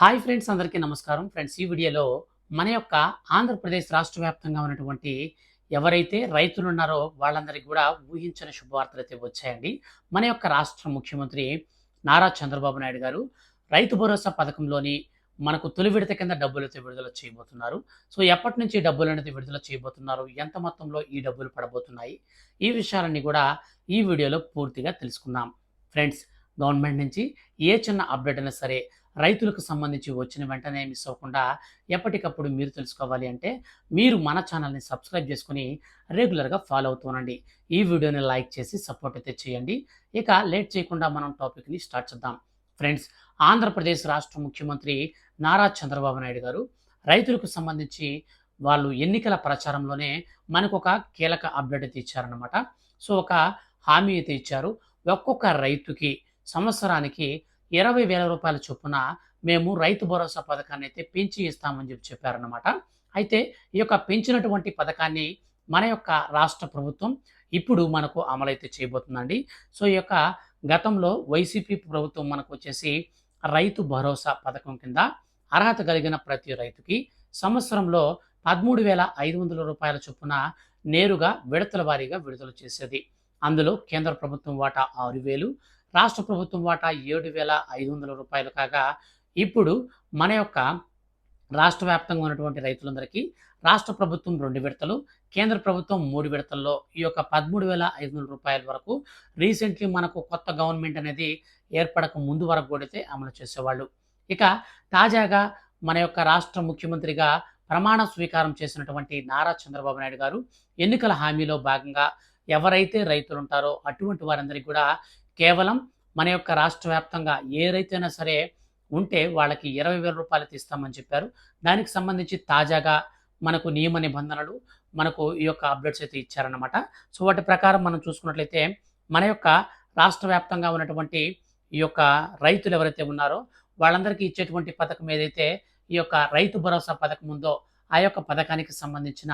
Hi friends అందరికీ నమస్కారం. Friends ఈ వీడియోలో మన యొక్క ఆంధ్రప్రదేశ్ రాష్ట్ర వ్యాప్తంగా ఉన్నటువంటి ఎవరైతే రైతులు ఉన్నారో వాళ్ళందరికీ కూడా ఊహించని శుభవార్తలు అయితే వచ్చాయండి. మన యొక్క రాష్ట్ర ముఖ్యమంత్రి నారా చంద్రబాబు నాయుడు గారు రైతు భరోసా పథకంలోని మనకు తొలి విడత కింద డబ్బులు అయితే విడుదల చేయబోతున్నారు. సో ఎప్పటి నుంచి డబ్బులు అనేది విడుదల చేయబోతున్నారు? ఎంత మొత్తంలో ఈ డబ్బులు పడబోతున్నాయి? ఈ విషయాలన్నీ కూడా ఈ వీడియోలో పూర్తిగా తెలుసుకుందాం. ఫ్రెండ్స్ గవర్నమెంట్ నుంచి ఏ చిన్న అప్డేట్ అయినా సరే రైతులకు సంబంధించి వచ్చిన వెంటనే మిస్ అవ్వకుండా ఎప్పటికప్పుడు మీరు తెలుసుకోవాలి అంటే మీరు మన ఛానల్ని సబ్స్క్రైబ్ చేసుకుని రెగ్యులర్గా ఫాలో అవుతూనండి ఈ వీడియోని లైక్ చేసి సపోర్ట్ అయితే చేయండి. ఇక లేట్ చేయకుండా మనం టాపిక్ని స్టార్ట్ చేద్దాం. ఫ్రెండ్స్ ఆంధ్రప్రదేశ్ రాష్ట్ర ముఖ్యమంత్రి నారా చంద్రబాబు నాయుడు గారు రైతులకు సంబంధించి వాళ్ళు ఎన్నికల ప్రచారంలోనే మనకు ఒక కీలక అప్డేట్ అయితే ఇచ్చారనమాట సో ఒక హామీ అయితే ఇచ్చారు. ఒక్కొక్క రైతుకి సంవత్సరానికి ఇరవై వేల రూపాయల చొప్పున మేము రైతు భరోసా పథకాన్ని అయితే పెంచి ఇస్తామని చెప్పి చెప్పారన్నమాట. అయితే ఈ యొక్క పెంచినటువంటి పథకాన్ని మన యొక్క రాష్ట్ర ప్రభుత్వం ఇప్పుడు మనకు అమలైతే చేయబోతుందండి. సో ఈ యొక్క గతంలో వైసీపీ ప్రభుత్వం మనకు వచ్చేసి రైతు భరోసా పథకం కింద అర్హత కలిగిన ప్రతి రైతుకి సంవత్సరంలో పదమూడు వేల ఐదు వందల రూపాయల చొప్పున నేరుగా విడతల వారీగా విడుదల చేసేది. అందులో కేంద్ర ప్రభుత్వం వాటా ఆరు వేలు రాష్ట్ర ప్రభుత్వం వాటా ఏడు వేల ఐదు వందల రూపాయలు కాగా ఇప్పుడు మన యొక్క రాష్ట్ర వ్యాప్తంగా ఉన్నటువంటి రైతులందరికీ రాష్ట్ర ప్రభుత్వం రెండు విడతలు కేంద్ర ప్రభుత్వం మూడు విడతల్లో ఈ యొక్క పదమూడు వేల ఐదు వందల రూపాయల వరకు రీసెంట్లీ మనకు కొత్త గవర్నమెంట్ అనేది ఏర్పడక ముందు వరకు కూడా అమలు చేసేవాళ్ళు. ఇక తాజాగా మన యొక్క రాష్ట్ర ముఖ్యమంత్రిగా ప్రమాణ స్వీకారం చేసినటువంటి నారా చంద్రబాబు నాయుడు గారు ఎన్నికల హామీలో భాగంగా ఎవరైతే రైతులు ఉంటారో అటువంటి వారందరికీ కూడా కేవలం మన యొక్క రాష్ట్ర వ్యాప్తంగా ఏ రైతైనా సరే ఉంటే వాళ్ళకి ఇరవై వేల రూపాయలు ఇస్తామని చెప్పారు. దానికి సంబంధించి తాజాగా మనకు నియమ నిబంధనలు మనకు ఈ యొక్క అప్డేట్స్ అయితే ఇచ్చారన్నమాట. సో వాటి ప్రకారం మనం చూసుకున్నట్లయితే మన యొక్క రాష్ట్ర వ్యాప్తంగా ఉన్నటువంటి ఈ యొక్క రైతులు ఎవరైతే ఉన్నారో వాళ్ళందరికీ ఇచ్చేటువంటి పథకం ఏదైతే ఈ యొక్క రైతు భరోసా పథకం ఉందో ఆ యొక్క పథకానికి సంబంధించిన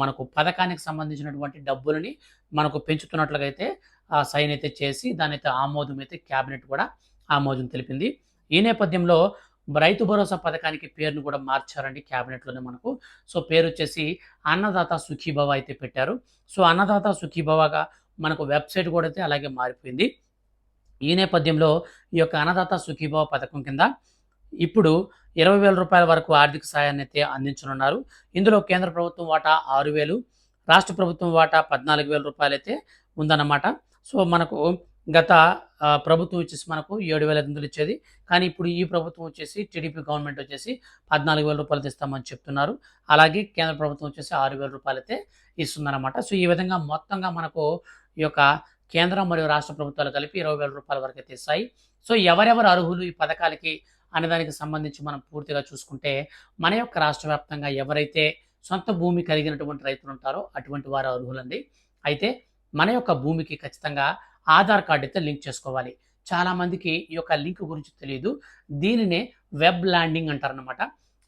మనకు పథకానికి సంబంధించినటువంటి డబ్బులని మనకు పెంచుతున్నట్లుగా అయితే సైన్ అయితే చేసి దాని అయితే ఆమోదం అయితే క్యాబినెట్ కూడా ఆమోదం తెలిపింది. ఈ నేపథ్యంలో రైతు భరోసా పథకానికి పేరును కూడా మార్చారండి క్యాబినెట్లోనే మనకు. సో పేరు వచ్చేసి అన్నదాత సుఖీభవ అయితే పెట్టారు. సో అన్నదాత సుఖీభవగా మనకు వెబ్సైట్ కూడా అయితే అలాగే మారిపోయింది. ఈ నేపథ్యంలో ఈ యొక్క అన్నదాత సుఖీభవ పథకం కింద ఇప్పుడు ఇరవై వేల రూపాయల వరకు ఆర్థిక సాయాన్ని అయితే అందించనున్నారు. ఇందులో కేంద్ర ప్రభుత్వం వాటా ఆరు వేలు రాష్ట్ర ప్రభుత్వం వాటా పద్నాలుగు వేల రూపాయలు అయితే ఉందన్నమాట. సో మనకు గత ప్రభుత్వం వచ్చేసి మనకు ఏడు వేల ఐదు వందలు ఇచ్చేది. కానీ ఇప్పుడు ఈ ప్రభుత్వం వచ్చేసి టీడీపీ గవర్నమెంట్ వచ్చేసి పద్నాలుగు వేల రూపాయలు ఇస్తామని చెప్తున్నారు. అలాగే కేంద్ర ప్రభుత్వం వచ్చేసి ఆరు వేల రూపాయలు అయితే ఇస్తుందన్నమాట. సో ఈ విధంగా మొత్తంగా మనకు ఈ యొక్క కేంద్రం మరియు రాష్ట్ర ప్రభుత్వాలు కలిపి ఇరవై వేల రూపాయల వరకు అయితే ఇస్తాయి. సో ఎవరెవరు అర్హులు ఈ పథకాలకి అనే దానికి సంబంధించి మనం పూర్తిగా చూసుకుంటే మన యొక్క రాష్ట్ర వ్యాప్తంగా ఎవరైతే సొంత భూమి కలిగినటువంటి రైతులు ఉంటారో అటువంటి వారు అర్హులండి. అయితే మన యొక్క భూమికి ఖచ్చితంగా ఆధార్ కార్డు అయితే లింక్ చేసుకోవాలి. చాలా మందికి ఈ యొక్క లింక్ గురించి తెలియదు. దీనినే వెబ్ ల్యాండింగ్ అంటారనమాట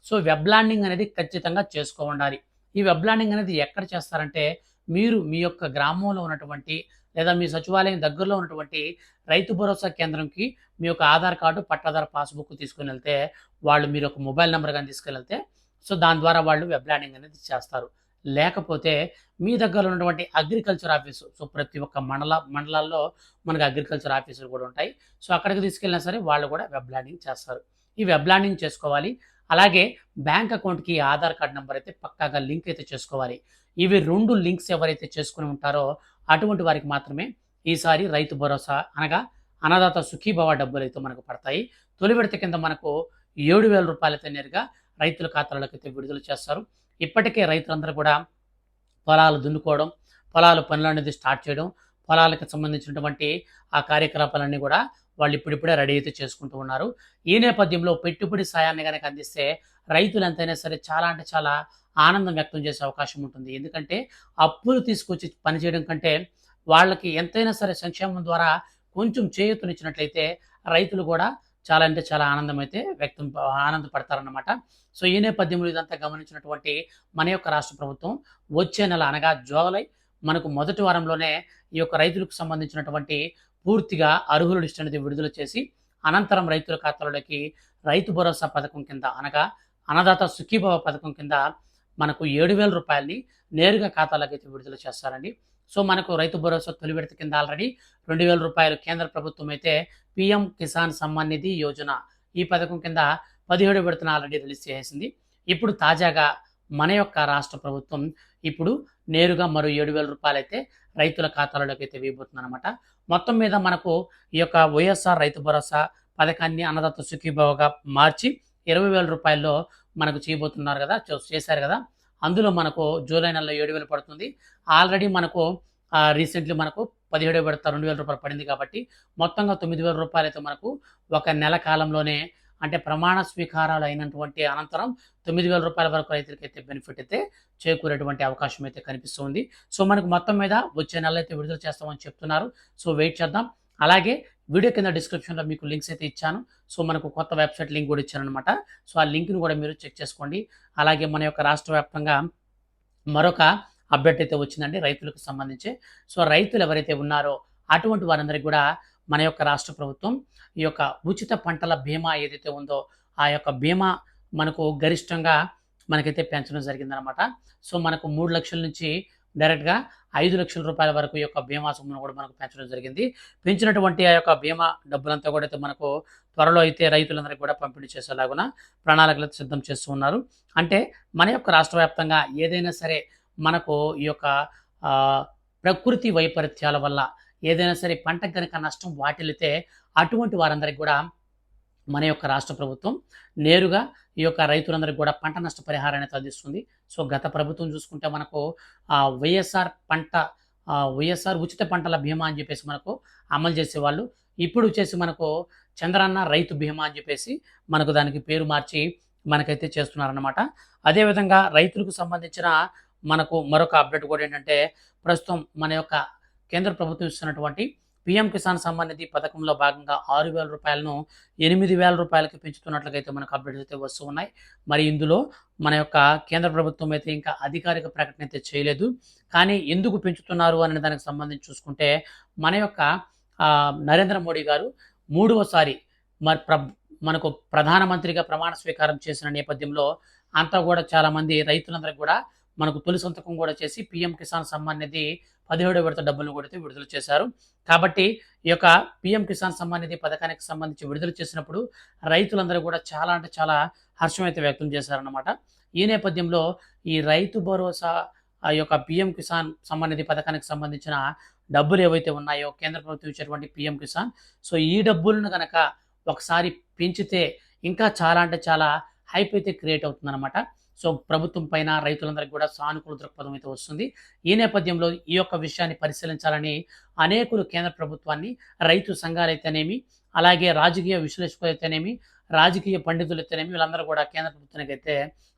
సో వెబ్ ల్యాండింగ్ అనేది ఖచ్చితంగా చేసుకో ఉండాలి ఈ వెబ్ ల్యాండింగ్ అనేది ఎక్కడ చేస్తారంటే మీరు మీ యొక్క గ్రామంలో ఉన్నటువంటి లేదా మీ సచివాలయం దగ్గరలో ఉన్నటువంటి రైతు భరోసా కేంద్రంకి మీ యొక్క ఆధార్ కార్డు పట్టాదారు పాస్బుక్ తీసుకుని వెళ్తే వాళ్ళు మీరు ఒక మొబైల్ నెంబర్ కానీ తీసుకెళ్తే సో దాని ద్వారా వాళ్ళు వెబ్ ల్యాండింగ్ అనేది చేస్తారు. లేకపోతే మీ దగ్గర ఉన్నటువంటి అగ్రికల్చర్ ఆఫీసు సో ప్రతి ఒక్క మండల మండలాల్లో మనకు అగ్రికల్చర్ ఆఫీసులు కూడా ఉంటాయి. సో అక్కడికి తీసుకెళ్ళినా సరే వాళ్ళు కూడా వెబ్ ల్యాండింగ్ చేస్తారు. ఈ వెబ్ ల్యాండింగ్ చేసుకోవాలి. అలాగే బ్యాంక్ అకౌంట్కి ఆధార్ కార్డ్ నెంబర్ అయితే పక్కాగా లింక్ అయితే చేసుకోవాలి. ఇవి రెండు లింక్స్ ఎవరైతే చేసుకుని ఉంటారో అటువంటి వారికి మాత్రమే ఈసారి రైతు భరోసా అనగా అన్నదాత సుఖీభవ డబ్బులు అయితే మనకు పడతాయి. తొలి విడత కింద మనకు ఏడు వేల రూపాయలైతే నేరుగా రైతుల ఖాతాలకు అయితే విడుదల చేస్తారు. ఇప్పటికే రైతులందరూ కూడా పొలాలు దున్నుకోవడం పొలాలు పనులు అనేది స్టార్ట్ చేయడం పొలాలకు సంబంధించినటువంటి ఆ కార్యకలాపాలన్నీ కూడా వాళ్ళు ఇప్పుడిప్పుడే రెడీ అయితే చేసుకుంటూ ఉన్నారు. ఈ నేపథ్యంలో పెట్టుబడి సాయాన్ని కనుక అందిస్తే రైతులు ఎంతైనా సరే చాలా అంటే చాలా ఆనందం వ్యక్తం చేసే అవకాశం ఉంటుంది. ఎందుకంటే అప్పులు తీసుకొచ్చి పనిచేయడం కంటే వాళ్ళకి ఎంతైనా సరే సంక్షేమం ద్వారా కొంచెం చేయూతనిచ్చినట్లయితే రైతులు కూడా చాలా అంటే చాలా ఆనందం అయితే వ్యక్తం ఆనందపడతారన్నమాట. సో ఈ నేపథ్యంలో ఇదంతా గమనించినటువంటి మన యొక్క రాష్ట్ర ప్రభుత్వం వచ్చే నెల అనగా జూలై మనకు మొదటి వారంలోనే ఈ యొక్క రైతులకు సంబంధించినటువంటి పూర్తిగా అర్హుల లిస్ట్ అనేది విడుదల చేసి అనంతరం రైతుల ఖాతాలోకి రైతు భరోసా పథకం కింద అనగా అన్నదాత సుఖీభవ పథకం కింద మనకు ఏడు వేల రూపాయలని నేరుగా ఖాతాలకు అయితే విడుదల చేస్తారండి. సో మనకు రైతు భరోసా తొలి విడత కింద ఆల్రెడీ రెండు వేల రూపాయలు కేంద్ర ప్రభుత్వం అయితే పిఎం కిసాన్ సమ్మాన్ నిధి యోజన ఈ పథకం కింద పదిహేడు విడతను ఆల్రెడీ రిలీజ్ చేసింది ఇప్పుడు తాజాగా మన యొక్క రాష్ట్ర ప్రభుత్వం ఇప్పుడు నేరుగా మరో ఏడు వేల రూపాయలు అయితే రైతుల ఖాతాలలోకి అయితే వేయబోతుందన్నమాట. మొత్తం మీద మనకు ఈ యొక్క వైఎస్ఆర్ రైతు భరోసా పథకాన్ని అన్నదాత సుఖీభావగా మార్చి ఇరవై వేల రూపాయల్లో మనకు చేయబోతున్నారు కదా చేశారు కదా. అందులో మనకు జూలై నెలలో ఏడు వేలు పడుతుంది. ఆల్రెడీ మనకు రీసెంట్లీ మనకు పదిహేడు విడత రెండు వేల రూపాయలు పడింది కాబట్టి మొత్తంగా తొమ్మిది వేల రూపాయలు అయితే మనకు ఒక నెల కాలంలోనే అంటే ప్రమాణ స్వీకారాలు అయినటువంటి అనంతరం తొమ్మిది వేల రూపాయల వరకు రైతులకి అయితే బెనిఫిట్ అయితే చేకూరేటువంటి అవకాశం అయితే కనిపిస్తుంది. సో మనకు మొత్తం మీద వచ్చే నెల అయితే విడుదల చేస్తామని చెప్తున్నారు. సో వెయిట్ చేద్దాం. అలాగే వీడియో కింద డిస్క్రిప్షన్లో మీకు లింక్స్ అయితే ఇచ్చాను. సో మనకు కొత్త వెబ్సైట్ లింక్ కూడా ఇచ్చానమాట సో ఆ లింక్ని కూడా మీరు చెక్ చేసుకోండి. అలాగే మన యొక్క రాష్ట్ర వ్యాప్తంగా మరొక అప్డేట్ అయితే వచ్చిందండి రైతులకు సంబంధించి. సో రైతులు ఎవరైతే ఉన్నారో అటువంటి వారందరికీ కూడా మన యొక్క రాష్ట్ర ప్రభుత్వం ఈ యొక్క ఉచిత పంటల బీమా ఏదైతే ఉందో ఆ యొక్క బీమా మనకు గరిష్టంగా మనకైతే పెంచడం జరిగిందనమాట సో మనకు మూడు లక్షల నుంచి డైరెక్ట్గా ఐదు లక్షల రూపాయల వరకు ఈ యొక్క బీమా సొమ్మును కూడా మనకు పెంచడం జరిగింది. పెంచినటువంటి ఆ యొక్క బీమా డబ్బులంతా కూడా అయితే మనకు త్వరలో అయితే రైతులందరికీ కూడా పంపిణీ చేసేలాగున ప్రణాళికలు సిద్ధం చేస్తూ ఉన్నారు. అంటే మన యొక్క రాష్ట్ర వ్యాప్తంగా ఏదైనా సరే మనకు ఈ యొక్క ప్రకృతి వైపరీత్యాల వల్ల ఏదైనా సరే పంటకు కనుక నష్టం వాటిల్లితే అటువంటి వారందరికీ కూడా మన యొక్క రాష్ట్ర ప్రభుత్వం నేరుగా ఈ యొక్క రైతులందరికీ కూడా పంట నష్ట పరిహారాన్ని అందిస్తుంది. సో గత ప్రభుత్వం చూసుకుంటే మనకు ఆ, వైఎస్ఆర్ పంట వైఎస్ఆర్ ఉచిత పంటల బీమా అని చెప్పేసి మనకు అమలు చేసేవాళ్ళు. ఇప్పుడు వచ్చేసి మనకు చంద్రన్న రైతు బీమా అని చెప్పేసి మనకు దానికి పేరు మార్చి మనకైతే చేస్తున్నారన్నమాట. అదేవిధంగా రైతులకు సంబంధించిన మనకు మరొక అప్డేట్ కూడా ఏంటంటే ప్రస్తుతం మన యొక్క కేంద్ర ప్రభుత్వం ఇస్తున్నటువంటి పిఎం కిసాన్ సమ్మాన్ నిధి పథకంలో భాగంగా ఆరు వేల రూపాయలను ఎనిమిది వేల రూపాయలకి పెంచుతున్నట్లయితే మనకు అప్డేట్స్ అయితే వస్తూ ఉన్నాయి. మరి ఇందులో మన యొక్క కేంద్ర ప్రభుత్వం అయితే ఇంకా అధికారిక ప్రకటన అయితే చేయలేదు. కానీ ఎందుకు పెంచుతున్నారు అనే దానికి సంబంధించి చూసుకుంటే మన యొక్క నరేంద్ర మోడీ గారు మూడవసారి మరి ప్ర మనకు ప్రధానమంత్రిగా ప్రమాణ స్వీకారం చేసిన నేపథ్యంలో అంతా కూడా చాలామంది రైతులందరికీ కూడా మనకు తొలి సంతకం కూడా చేసి పిఎం కిసాన్ సమ్మాన్ నిధి పదిహేడో విడత డబ్బులను కూడా విడుదల చేశారు. కాబట్టి ఈ యొక్క పిఎం కిసాన్ సమ్మాన్ నిధి పథకానికి సంబంధించి విడుదల చేసినప్పుడు రైతులందరూ కూడా చాలా అంటే చాలా హర్షం అయితే వ్యక్తం చేశారన్నమాట. ఈ నేపథ్యంలో ఈ రైతు భరోసా ఆ యొక్క పిఎం కిసాన్ సమ్మాన్ నిధి పథకానికి సంబంధించిన డబ్బులు ఏవైతే ఉన్నాయో కేంద్ర ప్రభుత్వం ఇచ్చేటువంటి పిఎం కిసాన్ సో ఈ డబ్బులను కనుక ఒకసారి పెంచితే ఇంకా చాలా అంటే చాలా హైప్ అయితే క్రియేట్ అవుతుందన్నమాట. సో ప్రభుత్వం పైన రైతులందరికీ కూడా సానుకూల దృక్పథం అయితే వస్తుంది. ఈ నేపథ్యంలో ఈ యొక్క విషయాన్ని పరిశీలించాలని అనేకులు కేంద్ర ప్రభుత్వాన్ని రైతు సంఘాలైతేనేమి అలాగే రాజకీయ విశ్లేషకులైతేనేమి రాజకీయ పండితులైతేనేమి వీళ్ళందరూ కూడా కేంద్ర ప్రభుత్వానికి అయితే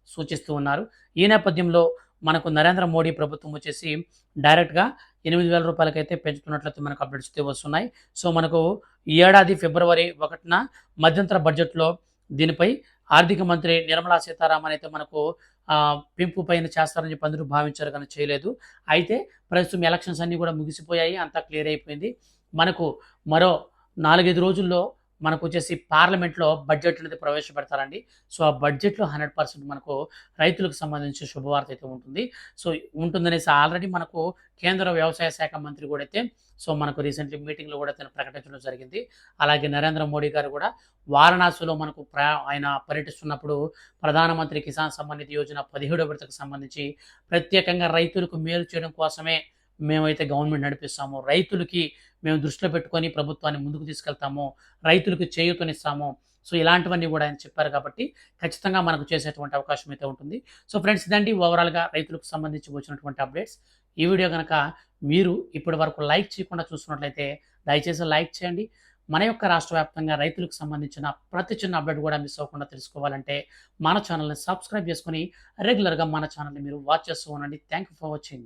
సూచిస్తూ ఉన్నారు. ఈ నేపథ్యంలో మనకు నరేంద్ర మోడీ ప్రభుత్వం వచ్చేసి డైరెక్ట్గా ఎనిమిది వేల రూపాయలకైతే పెంచుతున్నట్లయితే మనకు అప్డేట్స్ వస్తున్నాయి. సో మనకు ఈ ఏడాది ఫిబ్రవరి ఒకటిన మధ్యంతర బడ్జెట్లో దీనిపై ఆర్థిక మంత్రి నిర్మలా సీతారామన్ అయితే మనకు పెంపు పైన చేస్తారని చెప్పి అందరూ భావించారు కానీ చేయలేదు. అయితే ప్రస్తుతం ఎలక్షన్స్ అన్నీ కూడా ముగిసిపోయాయి అంతా క్లియర్ అయిపోయింది. మనకు మరో నాలుగైదు రోజుల్లో మనకు వచ్చేసి పార్లమెంట్లో బడ్జెట్ అనేది ప్రవేశపెడతారండి. సో ఆ బడ్జెట్లో హండ్రెడ్ పర్సెంట్ మనకు రైతులకు సంబంధించి శుభవార్త అయితే ఉంటుంది. సో ఉంటుందనేసి ఆల్రెడీ మనకు కేంద్ర వ్యవసాయ శాఖ మంత్రి కూడా అయితే సో మనకు రీసెంట్లీ మీటింగ్లో కూడా తను ప్రకటించడం జరిగింది. అలాగే నరేంద్ర మోడీ గారు కూడా వారణాసిలో మనకు ప్ర ఆయన పర్యటిస్తున్నప్పుడు ప్రధానమంత్రి కిసాన్ సంబంధిత యోజన పదిహేడో విడతకు సంబంధించి ప్రత్యేకంగా రైతులకు మేలు చేయడం కోసమే మేమైతే గవర్నమెంట్ నడిపిస్తాము రైతులకి మేము దృష్టిలో పెట్టుకొని ప్రభుత్వాన్ని ముందుకు తీసుకెళ్తాము రైతులకు చేయూతనిస్తాము సో ఇలాంటివన్నీ కూడా ఆయన చెప్పారు కాబట్టి ఖచ్చితంగా మనకు చేసేటువంటి అవకాశం అయితే ఉంటుంది. సో ఫ్రెండ్స్ ఇదండి ఓవరాల్గా రైతులకు సంబంధించి వచ్చినటువంటి అప్డేట్స్. ఈ వీడియో కనుక మీరు ఇప్పటి వరకు లైక్ చేయకుండా చూస్తున్నట్లయితే దయచేసి లైక్ చేయండి. మన యొక్క రాష్ట్ర వ్యాప్తంగా రైతులకు సంబంధించిన ప్రతి చిన్న అప్డేట్ కూడా మిస్ అవ్వకుండా తెలుసుకోవాలంటే మన ఛానల్ని సబ్స్క్రైబ్ చేసుకొని రెగ్యులర్గా మన ఛానల్ని మీరు వాచ్ చేస్తూ ఉండండి. Thank you for watching